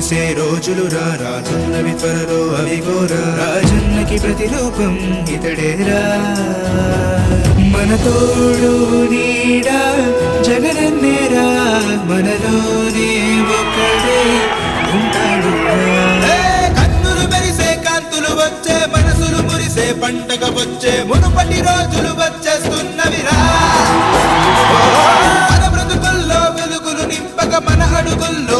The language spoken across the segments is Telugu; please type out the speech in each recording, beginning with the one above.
ముగిసే రోజులు రా. రానున్నవి త్వరలో అవిగోరా రాజన్నకి ప్రతిరూపం ఇతడేరా మన తోడు నీడా జగనన్నేరా మనలోనే ఒక్కడే ఉంటాడు కన్నులు మెరిసే కాంతులు వచ్చే మనసులు మురిసే పంటగ వచ్చే మునుపటి రోజులు వచ్చేస్తున్నవిరా మన బ్రతుకుల్లో వెలుగులు నింపక మన అడుగుల్లో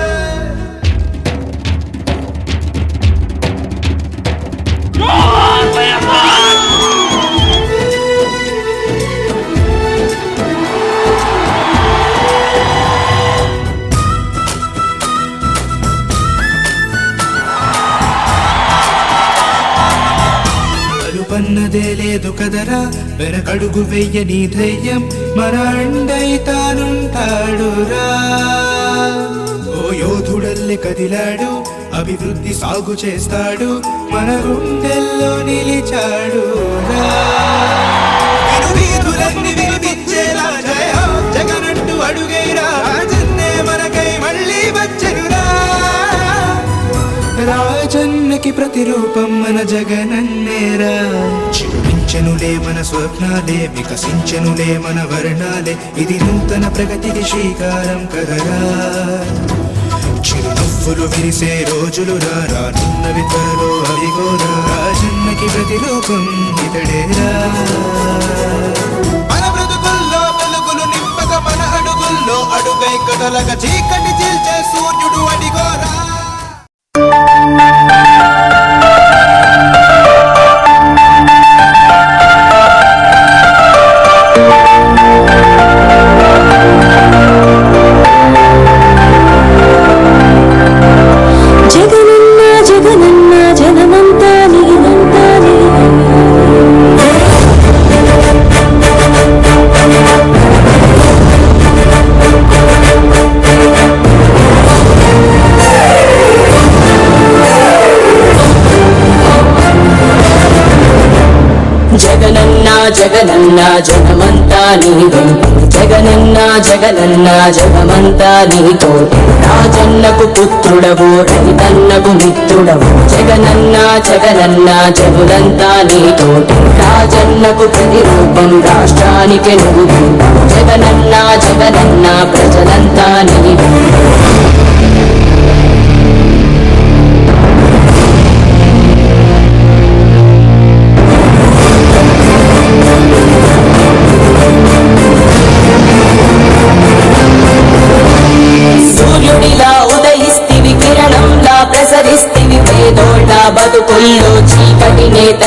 పన్నదే లేదు కదరా. వెనకడుగు వెయ్యని ధైర్యం మన అండై తానుంటాడురా. ఓ యోధుడల్లె కదిలాడు అభివృద్ధి సాగు చేస్తాడు మన గుండెల్లో నిలిచాడు జగనంటూ ప్రతిరూపం మన జగనన్నేరా చూపించనులే మన స్వప్నాలే వికసించనులే మన వర్ణాలే. ఇది నూతన ప్రగతికి శ్రీకారం కదరా. చిరునవ్వులు విరిసే రోజులు రా రానున్నవి త్వరలో అవిగోరా రాజన్నకి ప్రతిరూపం ఇతడేరా మన మన అడుగుల్లో అడుగై కదలగ చీకటి చీల్చే సూర్యుడు అడిగోరా జగనన్న జగనన్న జగమంతా నీదు జగనన్న జగనన్న జగమంతా నీతో. రాజన్నకు పుత్రుడవు రైతన్నకు మిత్రుడవు. జగనన్న జగనన్న జగులంతా నీతో. రాజన్నకు ప్రతిరూపం రాష్ట్రానికి నువ్వు. జగనన్న జగనన్న ప్రజలంతా నీవు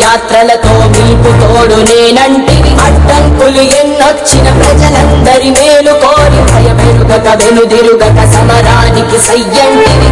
యాత్రలతో మీకు తోడు నేనంటివి అడ్డంకులు ఎన్నొచ్చిన ప్రజలందరి మేలు కోరి. భయమెరుగక వెనుదిరుగక సమరానికి సయ్యంటివి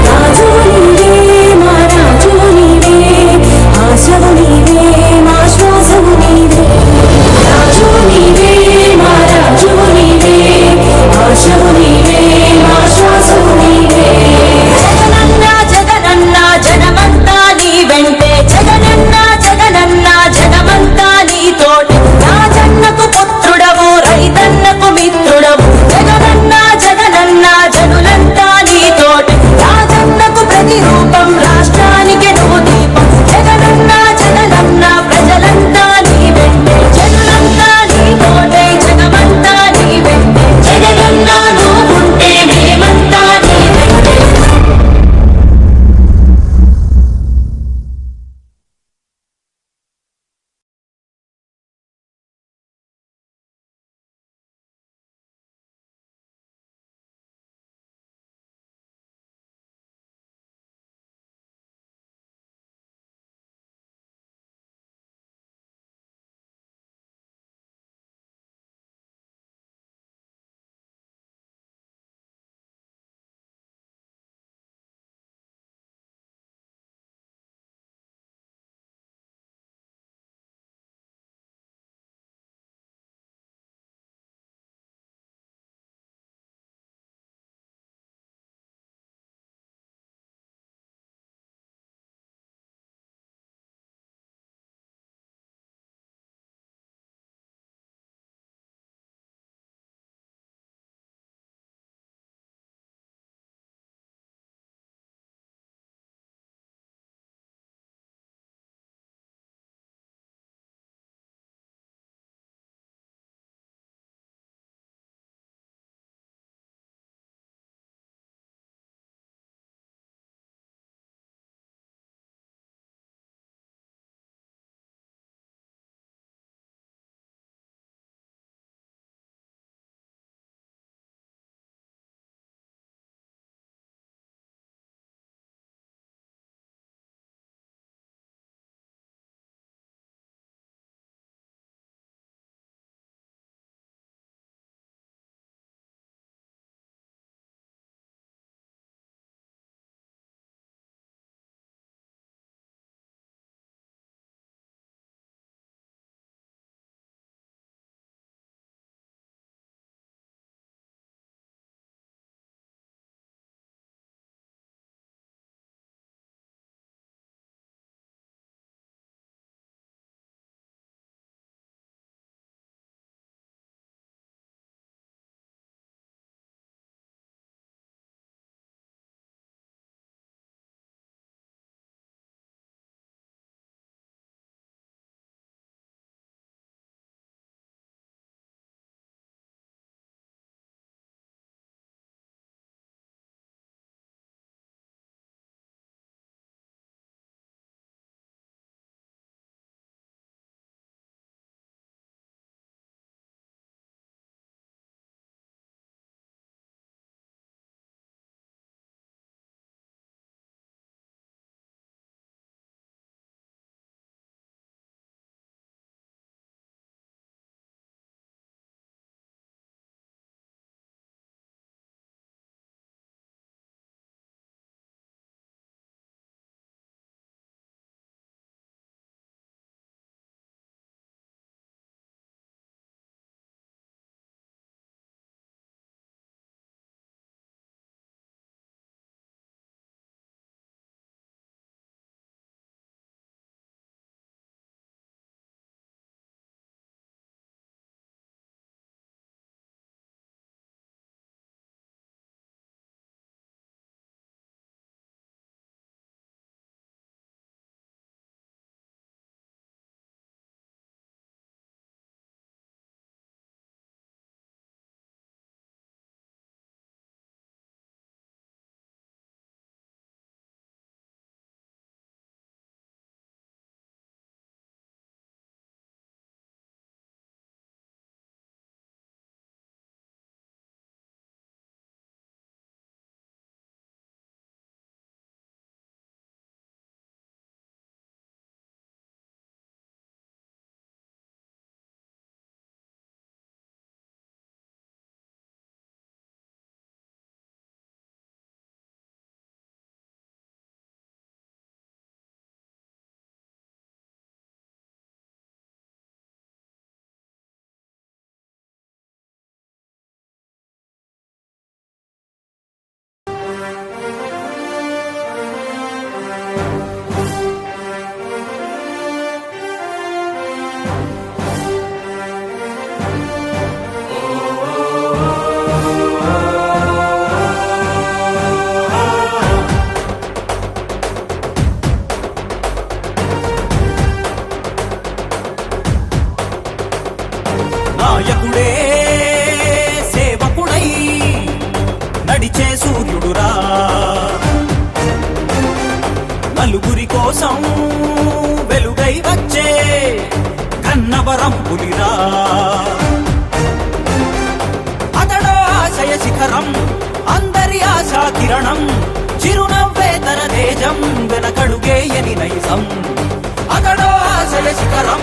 శిఖరం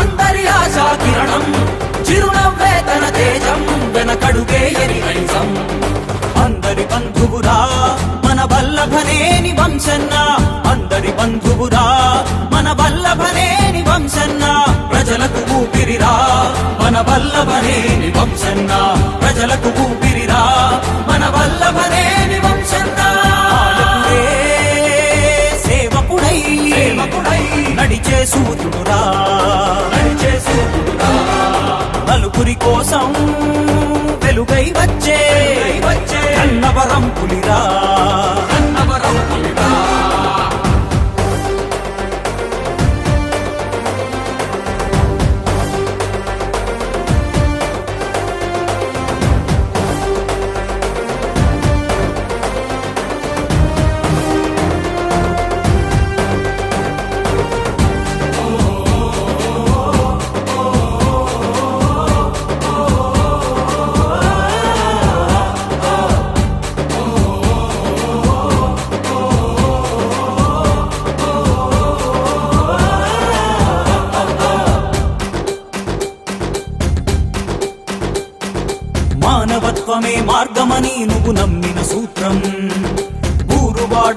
అందరి ఆశా కిరణం చిరునవ్వే తన తేజం వెనకడుగేయని నైజం అందరి బంధువురా మన వల్లభనేని వంశన్న. అందరి బంధువురా మన వల్లభనేని వంశన్న. ప్రజలకు ఊపిరిరా మన వల్లభనేని వంశన్న. ప్రజలకు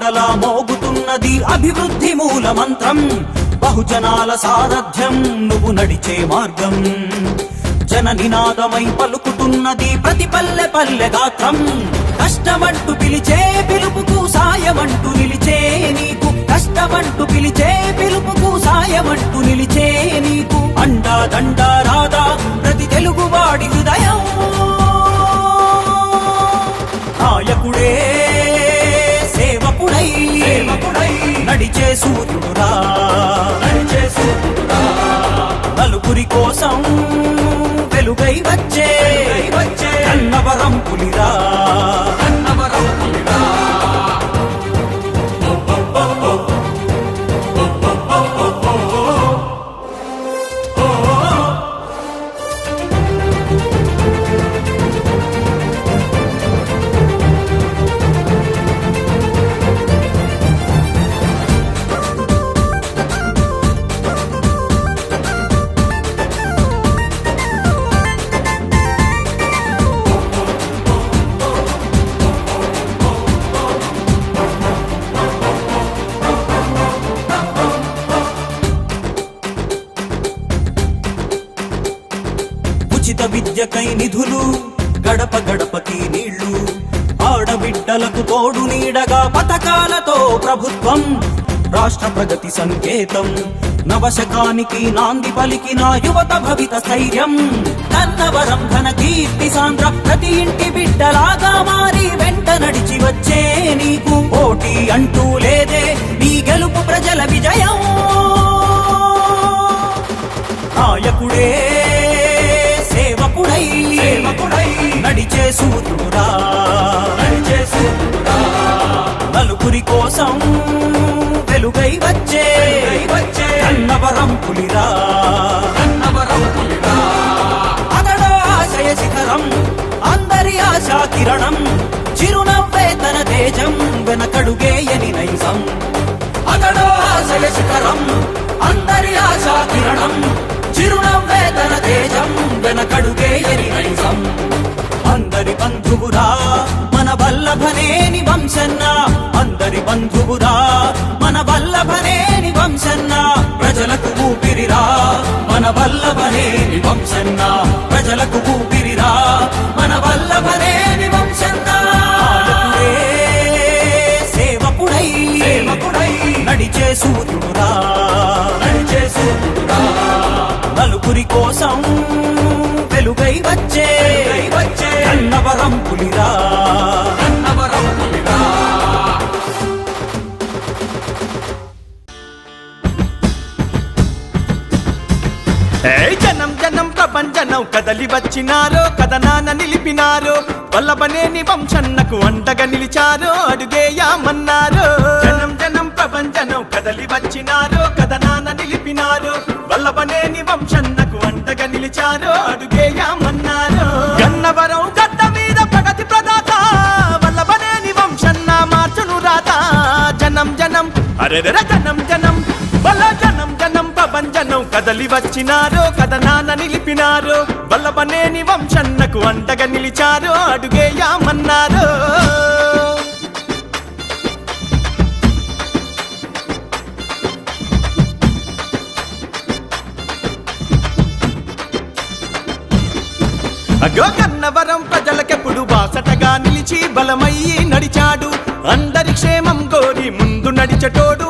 ఊరువాడలా మోగుతున్నది అభివృద్ధి మూల మంత్రం బహుజనాల సారథ్యం నువ్వు నడిచే మార్గం. జన నినాదమై పలుకుతున్నది ప్రతి పల్లె పల్లె గాత్రం. కష్టమంటూ పిలిచే పిలుపుకు సాయమంటూ నిలిచే నీకు. కష్టమంటూ పిలిచే పిలుపుకు సాయమంటూ నిలిచే నీకు. అండా దండా రాదా ప్రతి తెలుగువాడి హృదయం. నాయకుడే నడిచే సూర్యుడురా. నడిచే సూర్యుడురా. నలుగురి కోసం వెలుగై వచ్చే వచ్చే కన్నవరం పులిరా. ప్రభుత్వం రాష్ట్ర ప్రగతి సంకేతం. నవశకానికి నాంది పలికిన యువత భవిత స్థైర్యం. కన్నవరం ఘన కీర్తి సాంద్ర ప్రతి ఇంటి బిడ్డలాగా మారి వెంట నడిచి వచ్చే నీకు పోటీ అంటూ లేదే నీ గెలుపు ప్రజల విజయం. నాయకుడే సేవకుడై సేవకుడై. నడిచే సూర్యుడురా నడిచే సూర్యుడురా నలుగురి కోసం వెలుగై వచ్చే వచ్చే కన్నవరం పులిరా. కన్నవరం పులిరా అతడో ఆశయ శిఖరం అందరి ఆశా కిరణం చిరునవ్వే తన తేజం వెనకడుగేయని నైజం. అతడో ఆశయ శిఖరం అందరి ఆశా కిరణం చిరునవ్వే తన తేజం వెనకడుగేయని నైజం. అందరి బంధువురా మన వల్లభనేని వంశన్న. అందరి బంధువురా మన వల్లభనేని వంశన్న. ప్రజలకు ఊపిరిరా మన వల్లభనేని వంశన్న. ప్రజలకు ఊపిరిరా మన వల్లభనేని వంశన్న. సేవకుడై సేవకుడై. నడిచే సూర్యుడురా నడిచే సూర్యుడురా. నలుగురి కోసం కన్నవరం పులిరా. కన్నవరం పులిరా. జనం జనం ప్రపంచనం కదలి వచ్చినారో కథనాన నిలిపినారో వల్లభనేని వంశన్నకు అండగా నిలిచారో అడుగేయామన్నారో. జనం జనం ప్రపంచనం కదలి వచ్చినారో కథనాన నిలిపినారో వల్లభనేని వంశన్నకు అండగా నిలిచారో అడుగేయామన్నారు. అరెరెర జనం జనం బల జనం జనం ప్రభంజనం కదలి వచ్చినారో కథనాన నిలిపినారో బల్లబనేని వంశన్నకు అంటగా నిలిచారో అడుగేయామన్నారు అగో కన్నవరం ప్రజలకెప్పుడు బాసటగా నిలిచి బలమయ్యి నడిచాడు అందరి క్షేమం కోరి ముందు నడిచటోడు